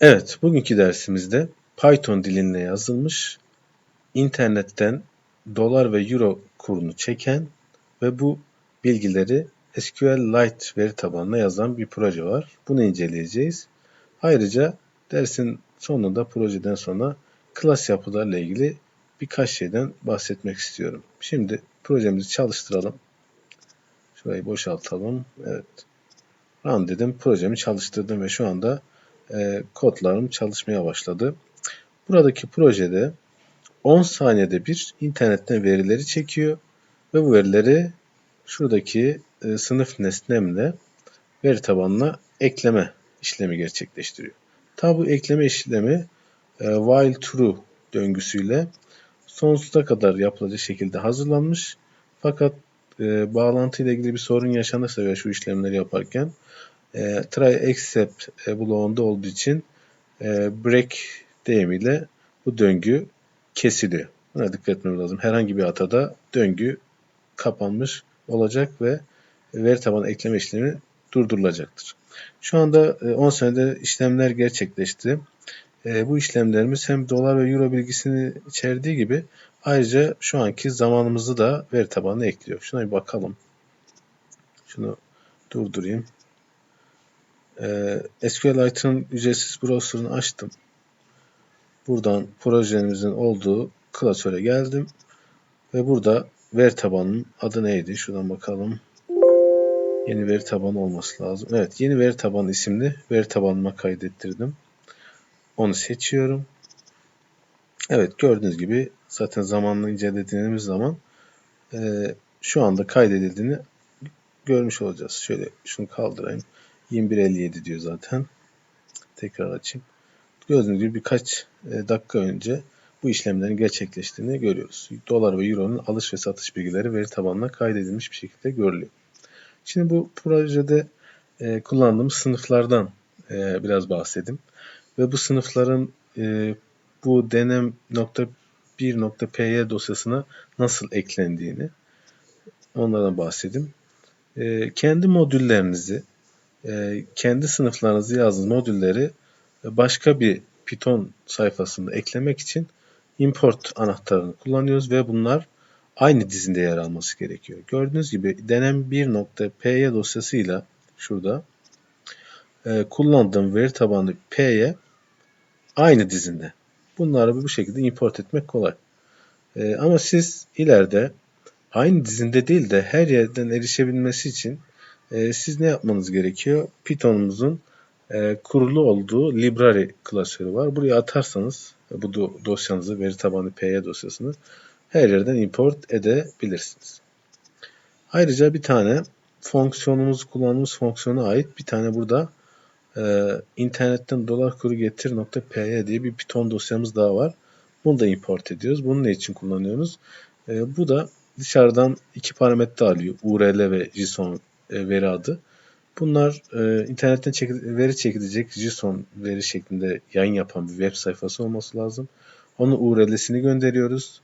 Evet, bugünkü dersimizde Python dilinde yazılmış, internetten dolar ve euro kurunu çeken ve bu bilgileri SQLite veri tabanına yazan bir proje var. Bunu inceleyeceğiz. Ayrıca dersin sonunda projeden sonra klas yapılarla ilgili birkaç şeyden bahsetmek istiyorum. Şimdi projemizi çalıştıralım. Şurayı boşaltalım. Evet. Run dedim. Projemi çalıştırdım ve şu anda e, kodlarım çalışmaya başladı. Buradaki projede 10 saniyede bir internetten verileri çekiyor ve bu verileri şuradaki e, sınıf nesnemle veri tabanına ekleme işlemi gerçekleştiriyor. Tabi bu ekleme işlemi e, while true döngüsüyle sonsuza kadar yapılacak şekilde hazırlanmış. Fakat e, bağlantı ile ilgili bir sorun yaşanırsa veya şu işlemleri yaparken e, try except e, bloğunda olduğu için e, break deyimiyle bu döngü kesiliyor. Buna dikkat etmemiz lazım. Herhangi bir hatada döngü kapanmış olacak ve veri tabanı ekleme işlemi durdurulacaktır. Şu anda 10 e, senede işlemler gerçekleşti. E, bu işlemlerimiz hem dolar ve euro bilgisini içerdiği gibi ayrıca şu anki zamanımızı da veri tabanına ekliyor. Şuna bir bakalım. Şunu durdurayım. Ee, SQLite'ın ücretsiz browser'ını açtım. Buradan projemizin olduğu klasöre geldim. Ve burada veri tabanının adı neydi? Şuradan bakalım. Yeni veri tabanı olması lazım. Evet, yeni veri tabanı isimli veri tabanıma kaydettirdim. Onu seçiyorum. Evet, gördüğünüz gibi zaten zamanla incelediğimiz zaman e, şu anda kaydedildiğini görmüş olacağız. Şöyle şunu kaldırayım. 21.57 diyor zaten. Tekrar açayım. Gördüğünüz gibi birkaç e, dakika önce bu işlemlerin gerçekleştiğini görüyoruz. Dolar ve Euro'nun alış ve satış bilgileri veri tabanına kaydedilmiş bir şekilde görülüyor. Şimdi bu projede e, kullandığımız sınıflardan e, biraz bahsedeyim. Ve bu sınıfların e, bu denem.1.py dosyasına nasıl eklendiğini onlardan bahsedeyim. E, kendi modüllerinizi e, kendi sınıflarınızı yazdığınız modülleri başka bir Python sayfasında eklemek için import anahtarını kullanıyoruz ve bunlar aynı dizinde yer alması gerekiyor. Gördüğünüz gibi denem 1.py dosyasıyla şurada e, kullandığım veri tabanlı p'ye aynı dizinde. Bunları bu şekilde import etmek kolay. E, ama siz ileride aynı dizinde değil de her yerden erişebilmesi için e, siz ne yapmanız gerekiyor? Python'umuzun e, kurulu olduğu library klasörü var. Buraya atarsanız bu do dosyanızı, veri tabanı py dosyasını her yerden import edebilirsiniz. Ayrıca bir tane fonksiyonumuz kullandığımız fonksiyona ait bir tane burada e, internetten dolar kuru getir .py diye bir Python dosyamız daha var. Bunu da import ediyoruz. Bunu ne için kullanıyoruz? E, bu da dışarıdan iki parametre alıyor. URL ve JSON veri adı. Bunlar e, internetten çekil, veri çekilecek JSON veri şeklinde yayın yapan bir web sayfası olması lazım. Onun URL'sini gönderiyoruz.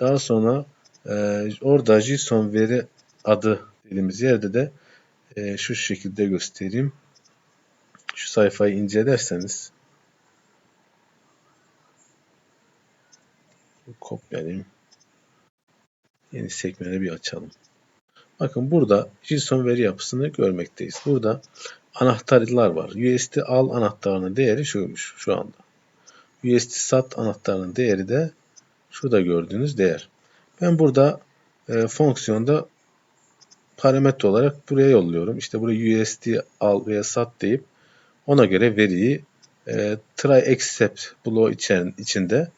Daha sonra e, orada JSON veri adı dediğimiz yerde de e, şu şekilde göstereyim. Şu sayfayı incelerseniz kopyalayayım. Yeni sekmeni bir açalım. Bakın burada JSON veri yapısını görmekteyiz. Burada anahtarlar var. USD al anahtarının değeri şuymuş şu anda. USD sat anahtarının değeri de şurada gördüğünüz değer. Ben burada e, fonksiyonda parametre olarak buraya yolluyorum. İşte buraya USD al veya sat deyip ona göre veriyi e, try accept bloğu içen, içinde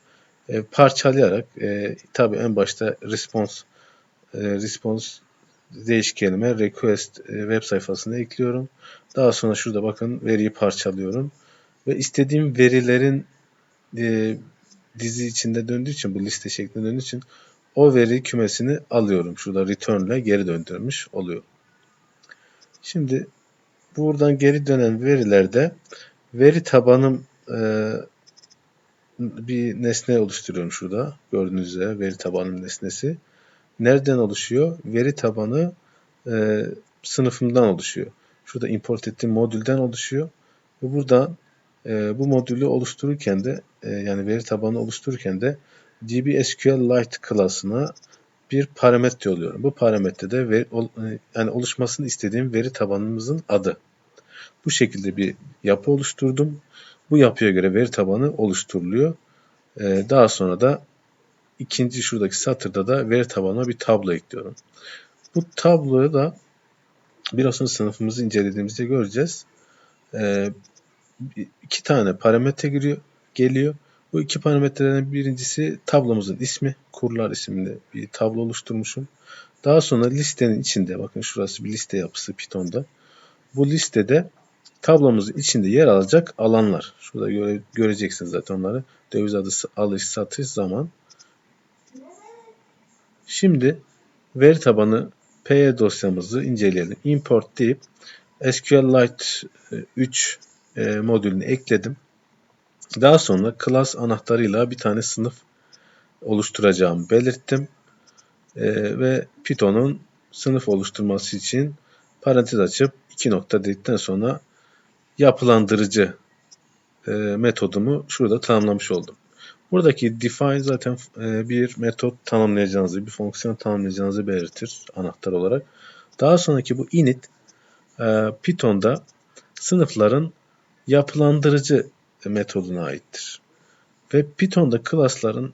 e, parçalayarak e, tabi en başta response e, response değişkenime request e, web sayfasına ekliyorum. Daha sonra şurada bakın veriyi parçalıyorum. Ve istediğim verilerin e, dizi içinde döndüğü için bu liste şeklinde döndüğü için o veri kümesini alıyorum. Şurada return ile geri döndürmüş oluyor. Şimdi buradan geri dönen verilerde veri tabanım e, bir nesne oluşturuyorum şurada. Gördüğünüz üzere veri tabanım nesnesi nereden oluşuyor? Veri tabanı e, sınıfından oluşuyor. Şurada import ettiğim modülden oluşuyor. Ve burada e, bu modülü oluştururken de e, yani veri tabanı oluştururken de DB SQLite klasına bir parametre oluyorum. Bu parametre de veri, ol, e, yani oluşmasını istediğim veri tabanımızın adı. Bu şekilde bir yapı oluşturdum. Bu yapıya göre veri tabanı oluşturuluyor. E, daha sonra da ikinci şuradaki satırda da veri tabanına bir tablo ekliyorum. Bu tabloyu da biraz sonra sınıfımızı incelediğimizde göreceğiz. E, iki tane parametre giriyor, geliyor. Bu iki parametreden birincisi tablomuzun ismi. Kurlar isimli bir tablo oluşturmuşum. Daha sonra listenin içinde bakın şurası bir liste yapısı Python'da. Bu listede tablomuzun içinde yer alacak alanlar. Şurada göre, göreceksiniz zaten onları. Döviz adı alış satış zaman. Şimdi veri tabanı P dosyamızı inceleyelim. Import deyip SQLite 3 e, modülünü ekledim. Daha sonra class anahtarıyla bir tane sınıf oluşturacağımı belirttim. E, ve Python'un sınıf oluşturması için parantez açıp iki nokta dedikten sonra yapılandırıcı e, metodumu şurada tanımlamış oldum. Buradaki define zaten e, bir metot tanımlayacağınızı, bir fonksiyon tanımlayacağınızı belirtir anahtar olarak. Daha sonraki bu init e, Python'da sınıfların yapılandırıcı metoduna aittir. Ve Python'da klasların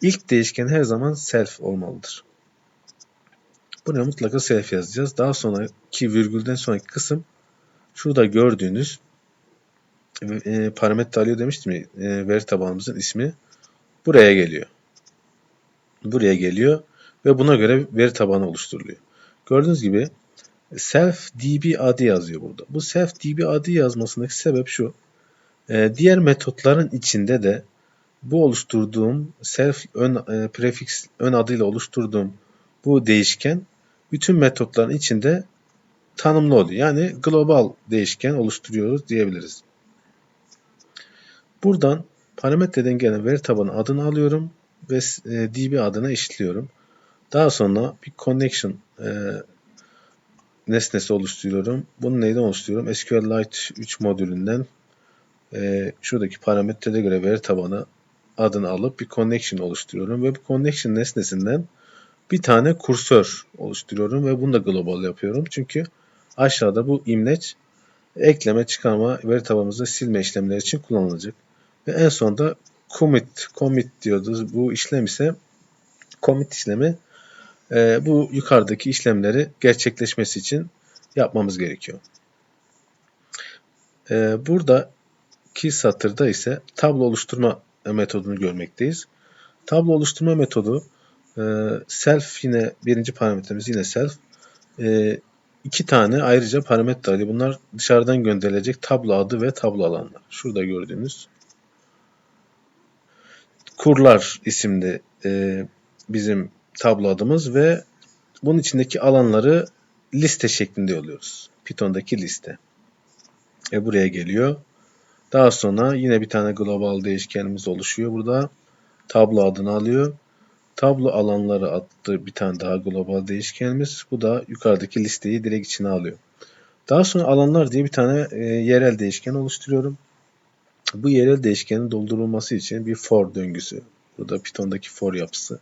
ilk değişken her zaman self olmalıdır. Buraya mutlaka self yazacağız. Daha sonraki virgülden sonraki kısım şurada gördüğünüz e, parametre alıyor demiştim ya, e, veri tabanımızın ismi buraya geliyor. Buraya geliyor ve buna göre veri tabanı oluşturuluyor. Gördüğünüz gibi self db adı yazıyor burada. Bu self db adı yazmasındaki sebep şu. Ee, diğer metotların içinde de bu oluşturduğum self ön e, prefix ön adıyla oluşturduğum bu değişken bütün metotların içinde tanımlı oluyor. Yani global değişken oluşturuyoruz diyebiliriz. Buradan parametreden gelen veri tabanı adını alıyorum ve e, db adına eşitliyorum. Daha sonra bir connection e, nesnesi oluşturuyorum. Bunu neyden oluşturuyorum? SQLite 3 modülünden e, şuradaki parametrede göre veri tabanı adını alıp bir connection oluşturuyorum ve bu connection nesnesinden bir tane kursör oluşturuyorum ve bunu da global yapıyorum. Çünkü aşağıda bu imleç ekleme, çıkarma, veri tabanımızda silme işlemleri için kullanılacak. Ve en sonunda commit, commit diyoruz. Bu işlem ise commit işlemi e, bu yukarıdaki işlemleri gerçekleşmesi için yapmamız gerekiyor. E, buradaki satırda ise tablo oluşturma metodunu görmekteyiz. Tablo oluşturma metodu e, self yine birinci parametremiz yine self. E, iki tane ayrıca parametre alıyor. Bunlar dışarıdan gönderilecek tablo adı ve tablo alanlar. Şurada gördüğünüz kurlar isimli e, bizim tablo adımız ve bunun içindeki alanları liste şeklinde yolluyoruz. Python'daki liste. E buraya geliyor. Daha sonra yine bir tane global değişkenimiz oluşuyor burada. Tablo adını alıyor. Tablo alanları adlı bir tane daha global değişkenimiz. Bu da yukarıdaki listeyi direkt içine alıyor. Daha sonra alanlar diye bir tane e, yerel değişken oluşturuyorum. Bu yerel değişkenin doldurulması için bir for döngüsü. Burada Python'daki for yapısı.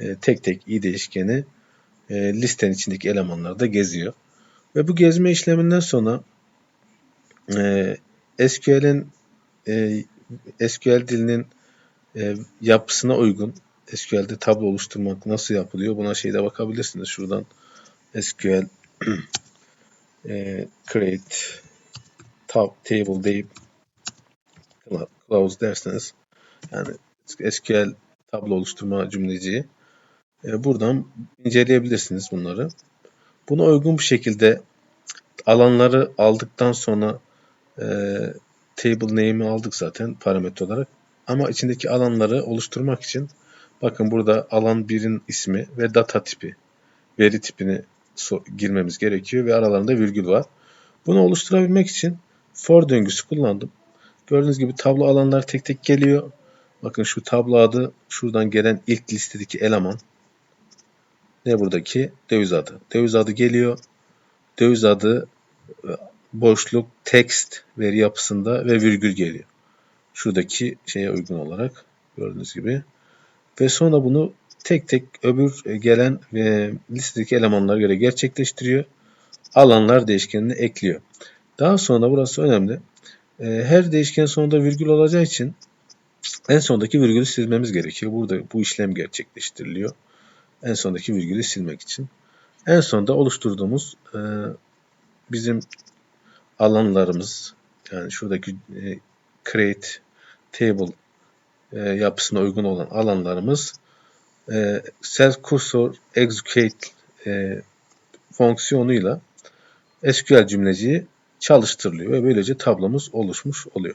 E, tek tek i değişkeni e, listenin içindeki elemanlarda geziyor. Ve bu gezme işleminden sonra e, SQL'in e, SQL dilinin e, yapısına uygun SQL'de tablo oluşturmak nasıl yapılıyor buna şeyde bakabilirsiniz. Şuradan SQL e, create tab, table deyip clause derseniz yani SQL tablo oluşturma cümleciği e, buradan inceleyebilirsiniz bunları. Buna uygun bir şekilde alanları aldıktan sonra e, table name'i aldık zaten parametre olarak. Ama içindeki alanları oluşturmak için bakın burada alan birin ismi ve data tipi veri tipini so girmemiz gerekiyor ve aralarında virgül var. Bunu oluşturabilmek için for döngüsü kullandım. Gördüğünüz gibi tablo alanlar tek tek geliyor. Bakın şu tablo adı şuradan gelen ilk listedeki eleman. Ne buradaki? Döviz adı. Döviz adı geliyor. Döviz adı boşluk, text veri yapısında ve virgül geliyor. Şuradaki şeye uygun olarak gördüğünüz gibi. Ve sonra bunu tek tek öbür gelen ve listedeki elemanlara göre gerçekleştiriyor. Alanlar değişkenini ekliyor. Daha sonra burası önemli. Ee, her değişken sonunda virgül olacağı için en sondaki virgülü silmemiz gerekiyor. Burada bu işlem gerçekleştiriliyor. En sondaki virgülü silmek için. En sonda oluşturduğumuz e, bizim alanlarımız yani şuradaki e, create table e, yapısına uygun olan alanlarımız e, self cursor execute fonksiyonuyla SQL cümleciği çalıştırılıyor ve böylece tablomuz oluşmuş oluyor.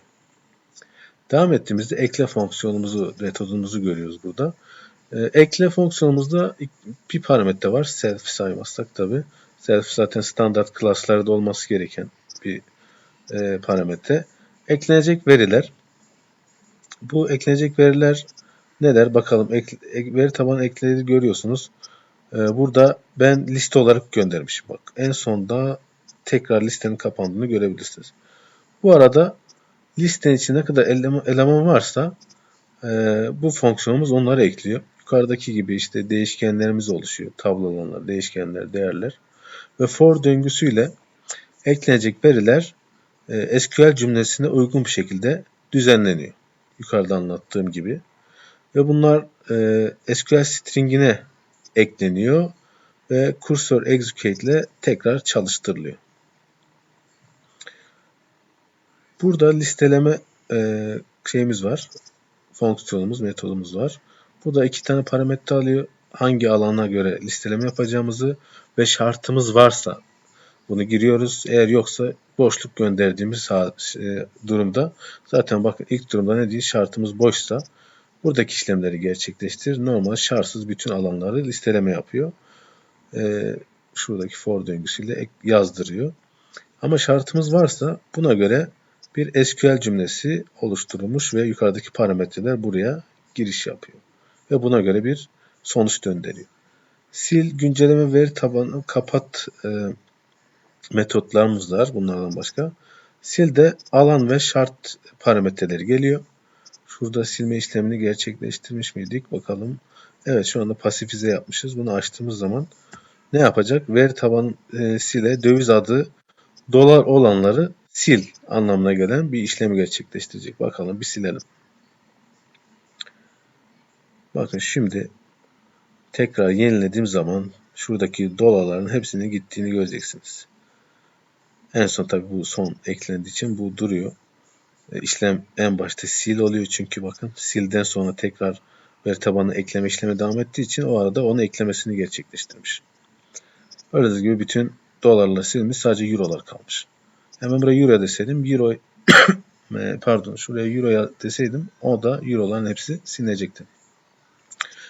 Devam ettiğimizde ekle fonksiyonumuzu, metodumuzu görüyoruz burada. E, ekle fonksiyonumuzda bir parametre var. Self saymazsak tabi. Self zaten standart klaslarda olması gereken bir e, parametre. Eklenecek veriler. Bu eklenecek veriler neler? Bakalım ek, ek, veri tabanı ekleri görüyorsunuz. E, burada ben liste olarak göndermişim. Bak en sonda tekrar listenin kapandığını görebilirsiniz. Bu arada listenin içinde ne kadar eleman, varsa e, bu fonksiyonumuz onları ekliyor. Yukarıdaki gibi işte değişkenlerimiz oluşuyor. Tablolanlar, değişkenler, değerler. Ve for döngüsüyle eklenecek veriler e, SQL cümlesine uygun bir şekilde düzenleniyor. Yukarıda anlattığım gibi. Ve bunlar e, SQL stringine ekleniyor ve cursor execute ile tekrar çalıştırılıyor. Burada listeleme e, şeyimiz var. Fonksiyonumuz, metodumuz var. Bu da iki tane parametre alıyor. Hangi alana göre listeleme yapacağımızı ve şartımız varsa bunu giriyoruz. Eğer yoksa boşluk gönderdiğimiz e, durumda zaten bakın ilk durumda ne diyor? Şartımız boşsa buradaki işlemleri gerçekleştirir. Normal şartsız bütün alanları listeleme yapıyor. Ee, şuradaki for döngüsüyle yazdırıyor. Ama şartımız varsa buna göre bir SQL cümlesi oluşturulmuş ve yukarıdaki parametreler buraya giriş yapıyor. Ve buna göre bir sonuç gönderiyor. Sil, güncelleme, veri tabanı, kapat e, metotlarımız var bunlardan başka. Sil de alan ve şart parametreleri geliyor. Şurada silme işlemini gerçekleştirmiş miydik? Bakalım. Evet şu anda pasifize yapmışız. Bunu açtığımız zaman ne yapacak? Veri tabanı e, sile döviz adı dolar olanları sil anlamına gelen bir işlemi gerçekleştirecek. Bakalım bir silelim. Bakın şimdi tekrar yenilediğim zaman şuradaki dolarların hepsinin gittiğini göreceksiniz. En son tabi bu son eklendiği için bu duruyor. E, işlem en başta sil oluyor çünkü bakın silden sonra tekrar veri tabanı ekleme işlemi devam ettiği için o arada onu eklemesini gerçekleştirmiş. Gördüğünüz gibi bütün dolarla silmiş sadece eurolar kalmış. Hemen buraya euro deseydim euro e, pardon şuraya euro deseydim o da euroların hepsi silinecekti.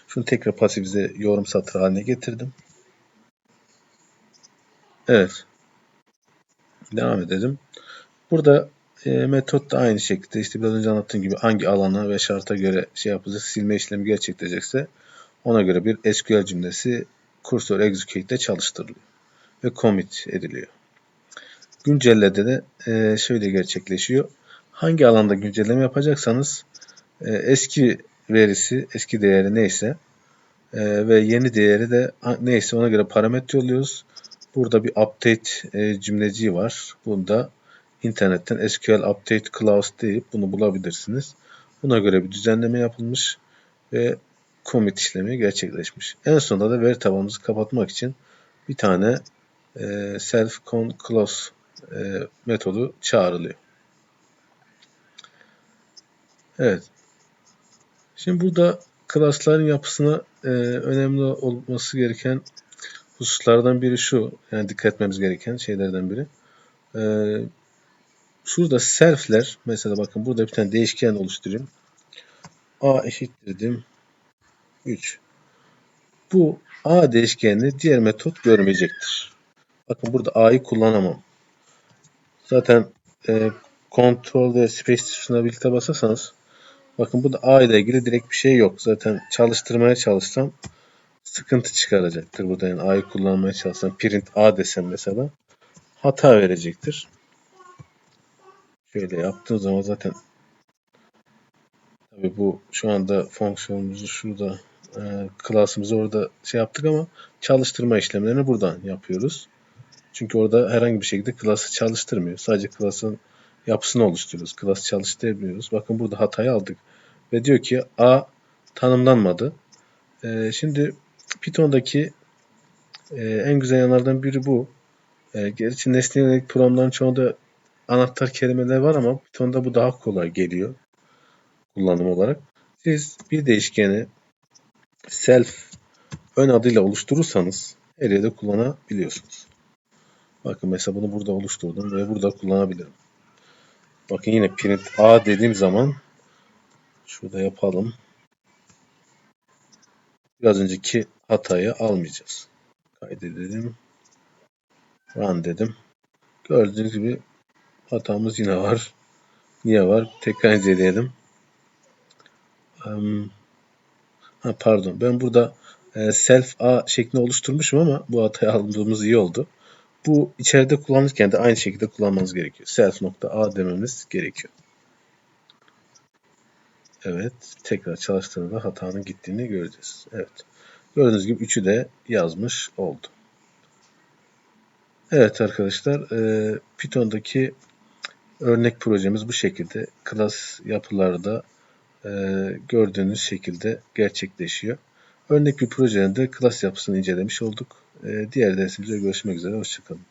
Şunu tekrar pasifize yorum satır haline getirdim. Evet. Devam edelim. Burada e, metot da aynı şekilde işte biraz önce anlattığım gibi hangi alana ve şarta göre şey yapılacak silme işlemi gerçekleşecekse ona göre bir SQL cümlesi kursor execute ile çalıştırılıyor ve commit ediliyor. Güncellede de e, şöyle gerçekleşiyor. Hangi alanda güncelleme yapacaksanız e, eski verisi, eski değeri neyse e, ve yeni değeri de neyse ona göre parametre oluyoruz. Burada bir update e, cümleciği var. Bunda internetten SQL update clause deyip bunu bulabilirsiniz. Buna göre bir düzenleme yapılmış ve commit işlemi gerçekleşmiş. En sonunda da veri tabanımızı kapatmak için bir tane e, self con close e, metodu çağrılıyor. Evet. Şimdi burada klasların yapısına e, önemli olması gereken hususlardan biri şu. Yani dikkat etmemiz gereken şeylerden biri. E, şurada self'ler mesela bakın burada bir tane değişken oluşturayım. A eşittirdim 3. Bu A değişkenini diğer metot görmeyecektir. Bakın burada A'yı kullanamam. Zaten e, Ctrl ve Space tuşuna birlikte basarsanız bakın burada A ile ilgili direkt bir şey yok. Zaten çalıştırmaya çalışsam sıkıntı çıkaracaktır burada. Yani A'yı kullanmaya çalışsam print A desem mesela hata verecektir. Şöyle yaptığım zaman zaten tabii bu şu anda fonksiyonumuzu şurada e, klasımızı orada şey yaptık ama çalıştırma işlemlerini buradan yapıyoruz. Çünkü orada herhangi bir şekilde klası çalıştırmıyor. Sadece klasın yapısını oluşturuyoruz. Klası çalıştırmıyoruz. Bakın burada hatayı aldık. Ve diyor ki A tanımlanmadı. E, şimdi Python'daki e, en güzel yanlardan biri bu. E, gerçi nesne yönelik programların çoğunda anahtar kelimeler var ama Python'da bu daha kolay geliyor kullanım olarak. Siz bir değişkeni self ön adıyla oluşturursanız her yerde kullanabiliyorsunuz. Bakın mesela bunu burada oluşturdum ve burada kullanabilirim. Bakın yine print a dediğim zaman şurada yapalım. Biraz önceki hatayı almayacağız. Kaydedelim. Run dedim. Gördüğünüz gibi hatamız yine var. Niye var? Tekrar inceleyelim. Um, ha, pardon. Ben burada e, self a şeklinde oluşturmuşum ama bu hatayı aldığımız iyi oldu. Bu içeride kullanırken de aynı şekilde kullanmanız gerekiyor. Self nokta a dememiz gerekiyor. Evet. Tekrar çalıştığında hatanın gittiğini göreceğiz. Evet. Gördüğünüz gibi üçü de yazmış oldu. Evet arkadaşlar. E, Python'daki örnek projemiz bu şekilde. Klas yapılarda e, gördüğünüz şekilde gerçekleşiyor. Örnek bir projenin de klas yapısını incelemiş olduk. E, diğer dersimizde görüşmek üzere. Hoşçakalın.